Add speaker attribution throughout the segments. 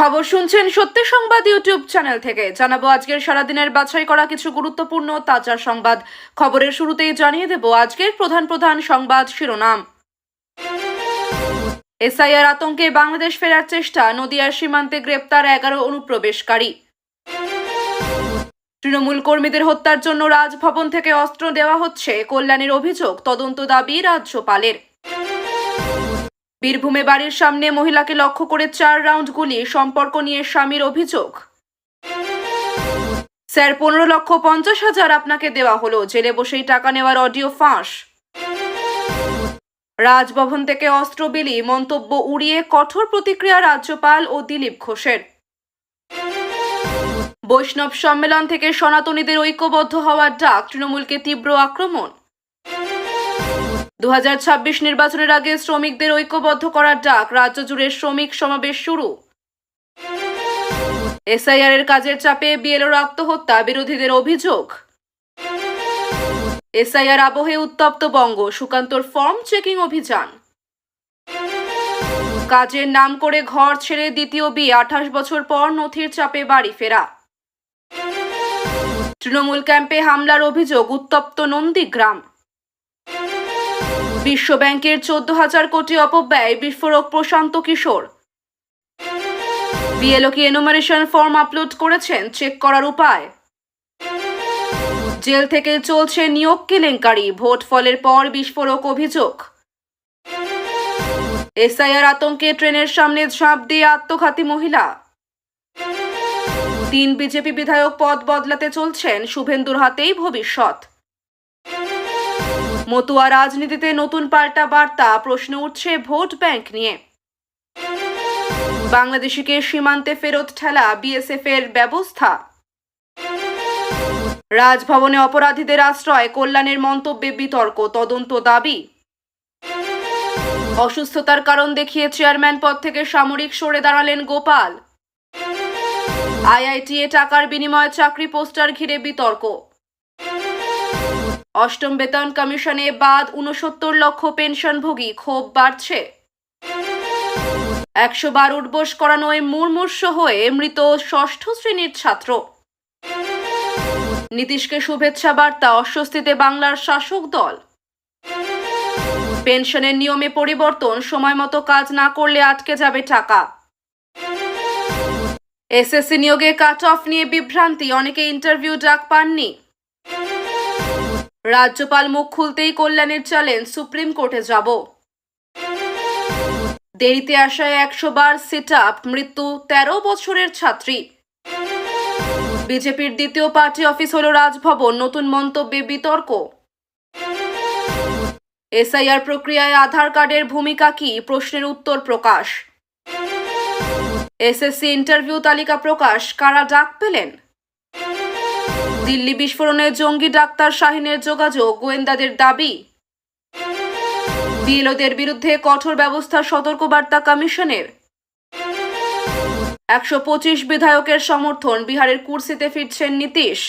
Speaker 1: খবর শুনছেন সত্যি সংবাদ ইউটিউব চ্যানেল থেকে। জানাব আজকের সারাদিনের বাছাই করা কিছু গুরুত্বপূর্ণ তাজা সংবাদ। খবরের শুরুতেই জানিয়ে দেব আজকের প্রধান প্রধান সংবাদ শিরোনাম। এসআইআর আতঙ্কে বাংলাদেশ ফেরার চেষ্টা, নদিয়ার সীমান্তে গ্রেপ্তার এগারো অনুপ্রবেশকারী। তৃণমূল কর্মীদের হত্যার জন্য রাজভবন থেকে অস্ত্র দেওয়া হচ্ছে, কল্যাণের অভিযোগ, তদন্ত দাবি রাজ্যপালের। বীরভূমে বাড়ির সামনে মহিলাকে লক্ষ্য করে চার রাউন্ড গুলি, সম্পর্ক নিয়ে স্বামীর অভিযোগ। স্যার, পনেরো লক্ষ পঞ্চাশ হাজার আপনাকে দেওয়া হলো। জেলে বসেই টাকা নেওয়ার অডিও ফাঁস। রাজভবন থেকে অস্ত্র বিলি, মন্তব্য উড়িয়ে কঠোর প্রতিক্রিয়া রাজ্যপাল ও দিলীপ ঘোষের। বৈষ্ণব সম্মেলন থেকে সনাতনীদের ঐক্যবদ্ধ হওয়ার ডাক, তৃণমূলকে তীব্র আক্রমণ। দু হাজার ছাব্বিশ নির্বাচনের আগে শ্রমিকদের ঐক্যবদ্ধ করার ডাক রাজ্য জুড়ে শ্রমিক সমাবেশ শুরু। এসআইআর এর কাজের চাপে বিএলওর আত্মহত্যা বিরোধীদের অভিযোগ। এসআইআর আবহে উত্তপ্ত বঙ্গ, সুকান্তর ফর্ম চেকিং অভিযান। কাজের নাম করে ঘর ছেড়ে দ্বিতীয় বিয়ে আঠাশ বছর পর নথির চাপে বাড়ি ফেরা। তৃণমূল ক্যাম্পে হামলার অভিযোগ, উত্তপ্ত নন্দীগ্রাম। বিশ্ব ব্যাংকের চোদ্দ হাজার কোটি অপব্যয় বিস্ফোরক প্রশান্ত কিশোর। বিএলও কি এনুমারেশন ফর্ম আপলোড করেছেন চেক করার উপায়। জেল থেকে চলছে নিয়োগ কেলেঙ্কারি, ভোট ফলের পর বিস্ফোরক অভিযোগ। এসআইআর আতঙ্কে ট্রেনের সামনে ঝাঁপ দিয়ে আত্মঘাতী মহিলা। তিন বিজেপি বিধায়ক পদ বদলাতে চলছেন, শুভেন্দুর হাতেই ভবিষ্যৎ। মতুয়া রাজনীতিতে নতুন পাল্টা বার্তা, প্রশ্ন উঠছে ভোট ব্যাংক নিয়ে। বাংলাদেশিকে সীমান্তে ফেরত ঠেলা বিএসএফ এর ব্যবস্থা। রাজভবনে অপরাধীদের আশ্রয়, কল্যাণের মন্তব্যে বিতর্ক, তদন্ত দাবি। অসুস্থতার কারণ দেখিয়ে চেয়ারম্যান পদ থেকে সামরিক সরে দাঁড়ালেন গোপাল। আইআইটিএ টাকার বিনিময়ে চাকরি পোস্টার ঘিরে বিতর্ক। অষ্টম বেতন কমিশনে বাদ উনসত্তর লক্ষ পেনশনভোগী, ক্ষোভ বাড়ছে। একশো বার উঠবোস করানোয় মুর্মূর্ষ হয়ে মৃত ষষ্ঠ শ্রেণির ছাত্র। নীতিশকে শুভেচ্ছা বার্তা, অস্বস্তিতে বাংলার শাসক দল। পেনশনের নিয়মে পরিবর্তন, সময় মতো কাজ না করলে আটকে যাবে টাকা। এসএসসি নিয়োগে কাট অফ নিয়ে বিভ্রান্তি, অনেকে ইন্টারভিউ ডাক পাননি। রাজ্যপাল মুখ খুলতেই কল্যাণের চ্যালেঞ্জ সুপ্রিম কোর্টে যাব। দেরিতে আসায় একশো বার সিট আপ মৃত্যু তেরো বছরের ছাত্রী। বিজেপির দ্বিতীয় পার্টি অফিস হল রাজভবন, নতুন মন্তব্যে বিতর্ক। এসআইআর প্রক্রিয়ায় আধার কার্ডের ভূমিকা কি? প্রশ্নের উত্তর প্রকাশ। এসএসসি ইন্টারভিউ তালিকা প্রকাশ, কারা ডাক পেলেন? দিল্লি বিস্ফোরণে জঙ্গি ডাক্তার শাহিনের যোগাযোগ, গোয়েন্দাদের দাবি। বিএলওদের বিরুদ্ধে কঠোর ব্যবস্থা, সতর্কবার্তা কমিশনের। একশো পঁচিশ বিধায়কের সমর্থন, বিহারের কুর্সিতে ফিরছেন নীতিশ।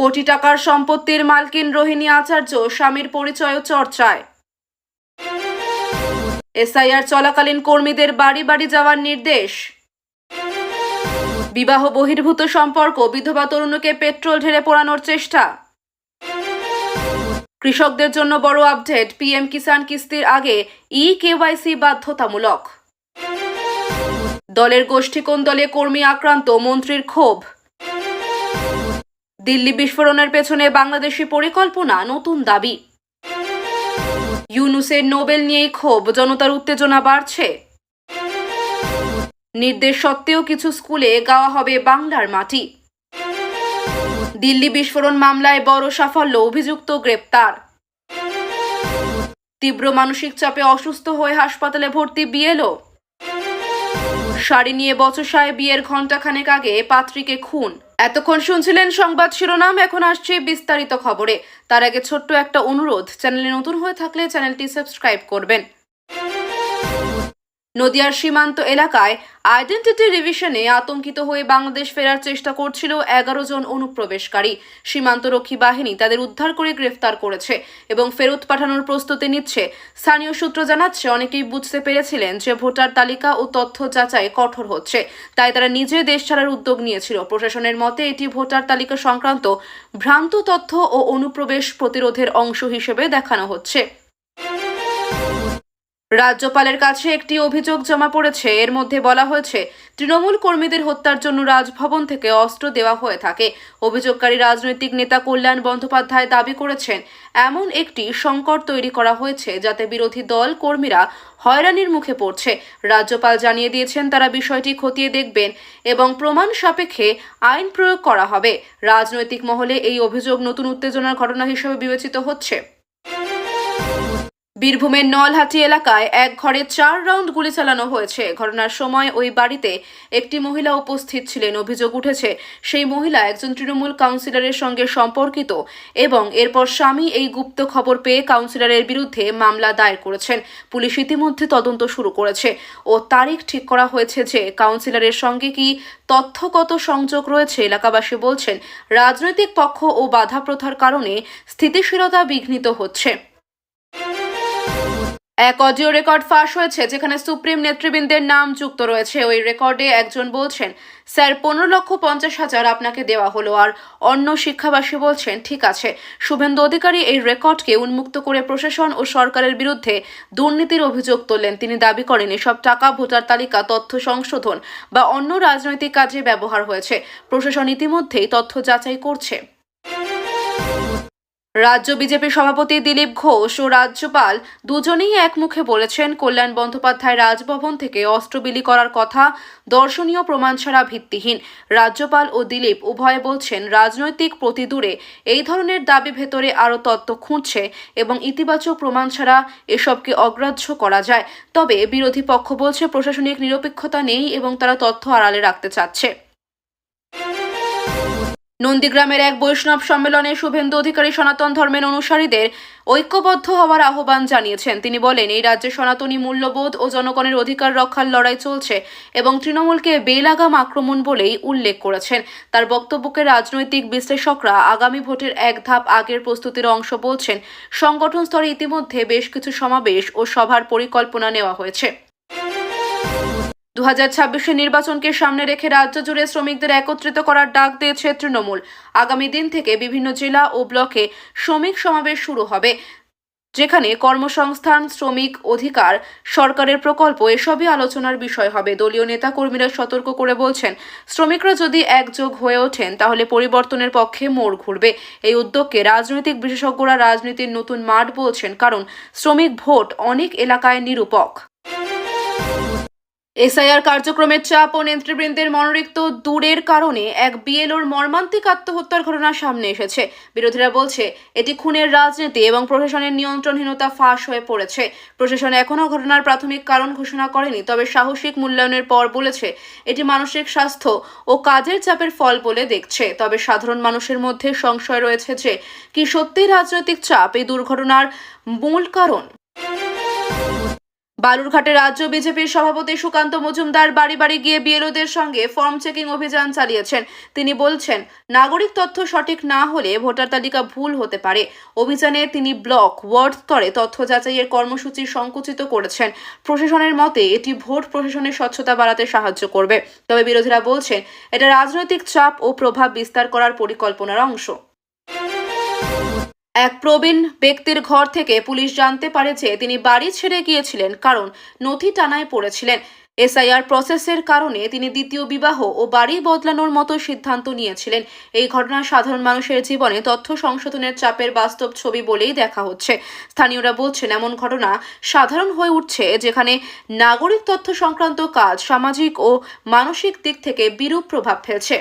Speaker 1: কোটি টাকার সম্পত্তির মালকিন রোহিণী আচার্য স্বামীর পরিচয় চর্চায়। এসআইআর চলাকালীন কর্মীদের বাড়ি বাড়ি যাওয়ার নির্দেশ। বিবাহ বহির্ভূত সম্পর্ক, বিধবা তরুণীকে পেট্রোল ঢেলে পোড়ানোর চেষ্টা। কৃষকদের জন্য বড় আপডেট, পিএম কিষাণ কিস্তির আগে ই কেওয়াইসি বাধ্যতামূলক। দলের গোষ্ঠী কোন দলে কর্মী আক্রান্ত, মন্ত্রীর ক্ষোভ। দিল্লি বিস্ফোরণের পেছনে বাংলাদেশি পরিকল্পনা, নতুন দাবি। ইউনুসের নোবেল নিয়েই ক্ষোভ, জনতার উত্তেজনা বাড়ছে। নির্দেশ সত্ত্বেও কিছু স্কুলে গাওয়া হবে বাংলার মাটি। দিল্লি বিস্ফোরণ মামলায় বড় সাফল্য, অভিযুক্ত গ্রেপ্তার। তীব্র মানসিক চাপে অসুস্থ হয়ে হাসপাতালে ভর্তি বিএলও। শাড়ি নিয়ে বচসায় বিয়ের ঘণ্টাখানেক আগে পাত্রীকে খুন। এতক্ষণ শুনছিলেন সংবাদ শিরোনাম, এখন আসছে বিস্তারিত খবরে। তার আগে ছোট্ট একটা অনুরোধ, চ্যানেলে নতুন হয়ে থাকলে চ্যানেলটি সাবস্ক্রাইব করবেন। নদিয়ার সীমান্ত এলাকায় আইডেন্টিটি রিভিশনে আতঙ্কিত হয়ে বাংলাদেশ ফেরার চেষ্টা করছিল এগারো জন অনুপ্রবেশকারী। সীমান্তরক্ষী বাহিনী তাদের উদ্ধার করে গ্রেফতার করেছে এবং ফেরত পাঠানোর প্রস্তুতি নিচ্ছে। স্থানীয় সূত্র জানাচ্ছে, অনেকেই বুঝতে পেরেছিলেন যে ভোটার তালিকা ও তথ্য যাচাই কঠোর হচ্ছে। তাই তারা নিজে দেশ ছাড়ার উদ্যোগ নিয়েছিল। প্রশাসনের মতে, এটি ভোটার তালিকা সংক্রান্ত ভ্রান্ত তথ্য ও অনুপ্রবেশ প্রতিরোধের অংশ হিসেবে দেখানো হচ্ছে। রাজ্যপালের কাছে একটি অভিযোগ জমা পড়েছে। এর মধ্যে বলা হয়েছে, তৃণমূল কর্মীদের হত্যার জন্য রাজভবন থেকে অস্ত্র দেওয়া হয়ে থাকে। অভিযোগকারী রাজনৈতিক নেতা কল্যাণ বন্দ্যোপাধ্যায় দাবি করেছেন, এমন একটি সংকট তৈরি করা হয়েছে যাতে বিরোধী দল কর্মীরা হয়রানির মুখে পড়ছে। রাজ্যপাল জানিয়ে দিয়েছেন, তারা বিষয়টি খতিয়ে দেখবেন এবং প্রমাণ সাপেক্ষে আইন প্রয়োগ করা হবে। রাজনৈতিক মহলে এই অভিযোগ নতুন উত্তেজনার ঘটনা হিসেবে বিবেচিত হচ্ছে। বীরভূমের নলহাটি এলাকায় এক ঘরে চার রাউন্ড গুলি চালানো হয়েছে। ঘটনার সময় ওই বাড়িতে একটি মহিলা উপস্থিত ছিলেন। অভিযোগ উঠেছে, সেই মহিলা একজন তৃণমূল কাউন্সিলরের সঙ্গে সম্পর্কিত এবং এরপর স্বামী এই গুপ্ত খবর পেয়ে কাউন্সিলরের বিরুদ্ধে মামলা দায়ের করেছেন। পুলিশ ইতিমধ্যে তদন্ত শুরু করেছে ও তারিখ ঠিক করা হয়েছে যে কাউন্সিলরের সঙ্গে কি তথ্যগত সংযোগ রয়েছে। এলাকাবাসী বলছেন, রাজনৈতিক পক্ষ ও বাধা প্রথার কারণে স্থিতিশীলতা বিঘ্নিত হচ্ছে। এক অডিও রেকর্ড ফাঁস হয়েছে, যেখানে সুপ্রিম নেতৃবৃন্দের নাম যুক্ত রয়েছে। ওই রেকর্ডে একজন বলছেন, স্যার, পনেরো লক্ষ পঞ্চাশ হাজার আপনাকে দেওয়া হলো আর অন্য শিক্ষাবাসী বলছেন, ঠিক আছে, শুভেন্দু অধিকারী এই রেকর্ডকে উন্মুক্ত করে প্রশাসন ও সরকারের বিরুদ্ধে দুর্নীতির অভিযোগ তোলেন তিনি দাবি করেন, এসব টাকা, ভোটার তালিকা, তথ্য সংশোধন বা অন্য রাজনৈতিক কাজে ব্যবহার হয়েছে। প্রশাসন ইতিমধ্যেই তথ্য যাচাই করছে। রাজ্য বিজেপি সভাপতি দিলীপ ঘোষ ও রাজ্যপাল দুজনেই একমুখে বলেছেন, কল্যাণ বন্দ্যোপাধ্যায় রাজভবন থেকে অস্ত্র বিলি করার কথা দর্শনীয় প্রমাণ ছাড়া ভিত্তিহীন। রাজ্যপাল ও দিলীপ উভয়ে বলছেন, রাজনৈতিক প্রতিদূরে এই ধরনের দাবি ভেতরে আরও তত্ত্ব খুঁজছে এবং ইতিবাচক প্রমাণ ছাড়া এসবকে অগ্রাহ্য করা যায়। তবে বিরোধী পক্ষ বলছে, প্রশাসনিক নিরপেক্ষতা নেই এবং তারা তথ্য আড়ালে রাখতে চাচ্ছে। নন্দীগ্রামের এক বৈষ্ণব সম্মেলনে শুভেন্দু অধিকারী সনাতন ধর্মের অনুসারীদের ঐক্যবদ্ধ হওয়ার আহ্বান জানিয়েছেন। তিনি বলেন, এই রাজ্যে সনাতনী মূল্যবোধ ও জনগণের অধিকার রক্ষার লড়াই চলছে এবং তৃণমূলকে বেলাগাম আক্রমণ বলেই উল্লেখ করেছেন। তার বক্তব্যকে রাজনৈতিক বিশ্লেষকরা আগামী ভোটের এক ধাপ আগের প্রস্তুতির অংশ বলছেন, সংগঠন স্তরে ইতিমধ্যে বেশ কিছু সমাবেশ ও সভার পরিকল্পনা নেওয়া হয়েছে। দু হাজার নির্বাচনকে সামনে রেখে রাজ্য জুড়ে শ্রমিকদের একত্রিত করার ডাক দিয়েছে তৃণমূল। আগামী দিন থেকে বিভিন্ন জেলা ও ব্লকে শ্রমিক সমাবেশ শুরু হবে, যেখানে কর্মসংস্থান, শ্রমিক অধিকার, সরকারের প্রকল্প এসবই আলোচনার বিষয় হবে। দলীয় নেতা কর্মীরা সতর্ক করে বলছেন, শ্রমিকরা যদি একযোগ হয়ে ওঠেন, তাহলে পরিবর্তনের পক্ষে মোড় ঘুরবে। এই উদ্যোগকে রাজনৈতিক বিশেষজ্ঞরা রাজনীতির নতুন মাঠ বলছেন, কারণ শ্রমিক ভোট অনেক এলাকায় নিরূপক। এসআইআর কার্যক্রমের চাপ ও নেতৃবৃন্দের মনোরিক্ত দূরের কারণে এক বিএলওর মর্মান্তিক আত্মহত্যার ঘটনা সামনে এসেছে। বিরোধীরা বলছে, এটি খুনের রাজনীতি এবং প্রশাসনের নিয়ন্ত্রণহীনতা ফাঁস হয়ে পড়েছে। প্রশাসন এখনও ঘটনার প্রাথমিক কারণ ঘোষণা করেনি, তবে সাহসিক মূল্যায়নের পর বলেছে, এটি মানসিক স্বাস্থ্য ও কাজের চাপের ফল বলে দেখছে। তবে সাধারণ মানুষের মধ্যে সংশয় রয়েছে যে, কি সত্যিই রাজনৈতিক চাপ এই দুর্ঘটনার মূল কারণ? বালুরঘাটে রাজ্য বিজেপির সভাপতি সুকান্ত মজুমদার বাড়ি বাড়ি গিয়ে বিএলওদের সঙ্গে ফর্ম চেকিং অভিযান চালিয়েছেন। তিনি বলছেন, নাগরিক তথ্য সঠিক না হলে ভোটার তালিকা ভুল হতে পারে। অভিযানে তিনি ব্লক, ওয়ার্ড স্তরে তথ্য যাচাইয়ের কর্মসূচি সংকুচিত করেছেন। প্রশাসনের মতে, এটি ভোট প্রশাসনের স্বচ্ছতা বাড়াতে সাহায্য করবে। তবে বিরোধীরা বলছেন, এটা রাজনৈতিক চাপ ও প্রভাব বিস্তার করার পরিকল্পনার অংশ। এক প্রবীণ ব্যক্তির ঘর থেকে পুলিশ জানতে পারে যে তিনি বাড়ি ছেড়ে গিয়েছিলেন, কারণ নথি টানায় পড়েছিলেন। এসআইআর প্রসেসের কারণে তিনি দ্বিতীয় বিবাহ ও বাড়ি বদলানোর মতো সিদ্ধান্ত নিয়েছিলেন। এই ঘটনা সাধারণ মানুষের জীবনে তথ্য সংশোধনের চাপের বাস্তব ছবি বলেই দেখা হচ্ছে। স্থানীয়রা বলছেন, এমন ঘটনা সাধারণ হয়ে উঠছে যেখানে নাগরিক তথ্য সংক্রান্ত কাজ সামাজিক ও মানসিক দিক থেকে বিরূপ প্রভাব ফেলছে।